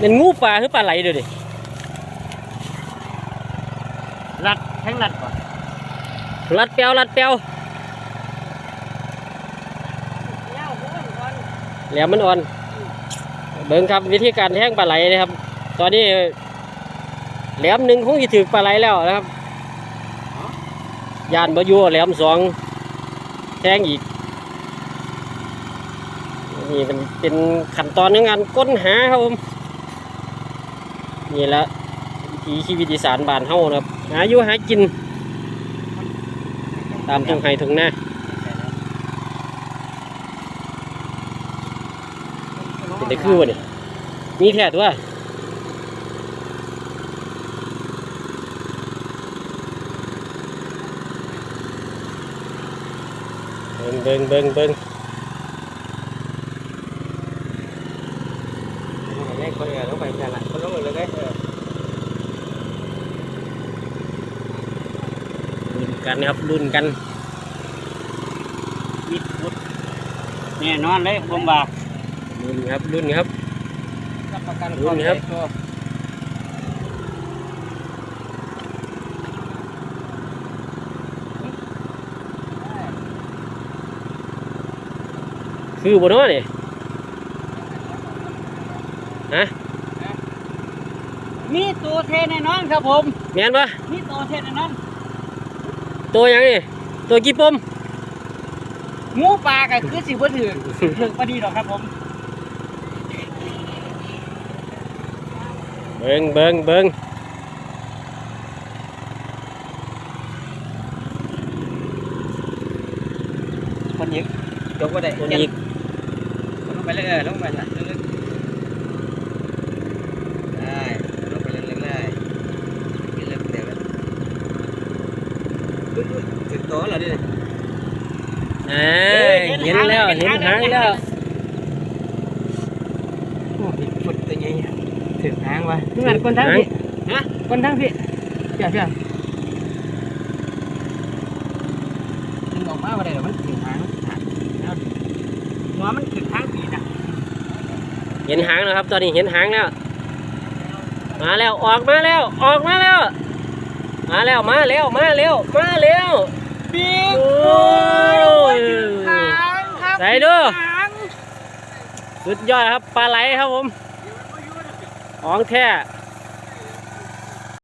นี่กันละเนี่ยเป็นงูปลาหรือปลาไหลเดี๋ยวดิรัดแทงรัดป่ะรัดเปียวรัดเปียวเนี่ยโอ้โหก่อนแหลมมันอ่อน เบิ่งครับวิธีการแทงปลาไหลนะครับ ตอนนี้แหลมหนึ่งคงจะถือปลาไหลแล้วนะครับยานบอยูแหลมสองแทงอีกนี่เป็นเป็นขั้นตอนในงานค้นหาครับผม นี่ละวิถีชีวิตอีสานบ้านเฮานะครับ หาอยู่หากิน ตามทุ่งไห่ทุ่งนาเป็นได้คือวะนี่มีแท้ตัวเบิ่งเบิ่งเบิ่งเบิ่งเนี่ยคนเนี่ยต้องไปกันละคนต้องเลยได้ รุ่น กันนะครับรุ่นกันมิดพุดแน่นอนเลยผมบอกรุ่นครับรุ่นครับรับประกันรุ่นครับตัวคือบนน้อนี่ฮะมีตัวเทแน่นอนครับผมแม่นปะมีตัวเทแน่นอน ตัวหยังนี่ตัวกี่ปมงูปลาก็คือสิบ่ถือถึงพอดีหรอกครับผมเบิ่งเบิ่งเบิ่งคนยิงยกก็ได้ตัวนี้อีกลงไปเลยเออลงไปละลึกๆได้ลงไปเลยเรื่อยๆกินเริ่มเดี๋ยวแล้วอุ๊ยๆ ถึงโต๊ะแล้วดิอ่าเห็นแล้วเห็นหางแล้วโอ้ยฟุดตัวใหญ่ถึงหางวะทุกงานคนทั้งพี่ฮะคนทั้งพี่เจ้าเจ้าดึงออกมาบ่ได้หรอกมันถึงหางหางแล้วหัวมันถึงทางปีนะเห็นหางแล้วครับ ตอนนี้เห็นหางแล้ว มาแล้วออกมาแล้วออกมาแล้ว มาแล้วมาแล้วมาแล้วมาแล้วบิ๊กโอ้ยหางครับไหนดูหางสุดยอดครับปลาไหลครับผมของแท้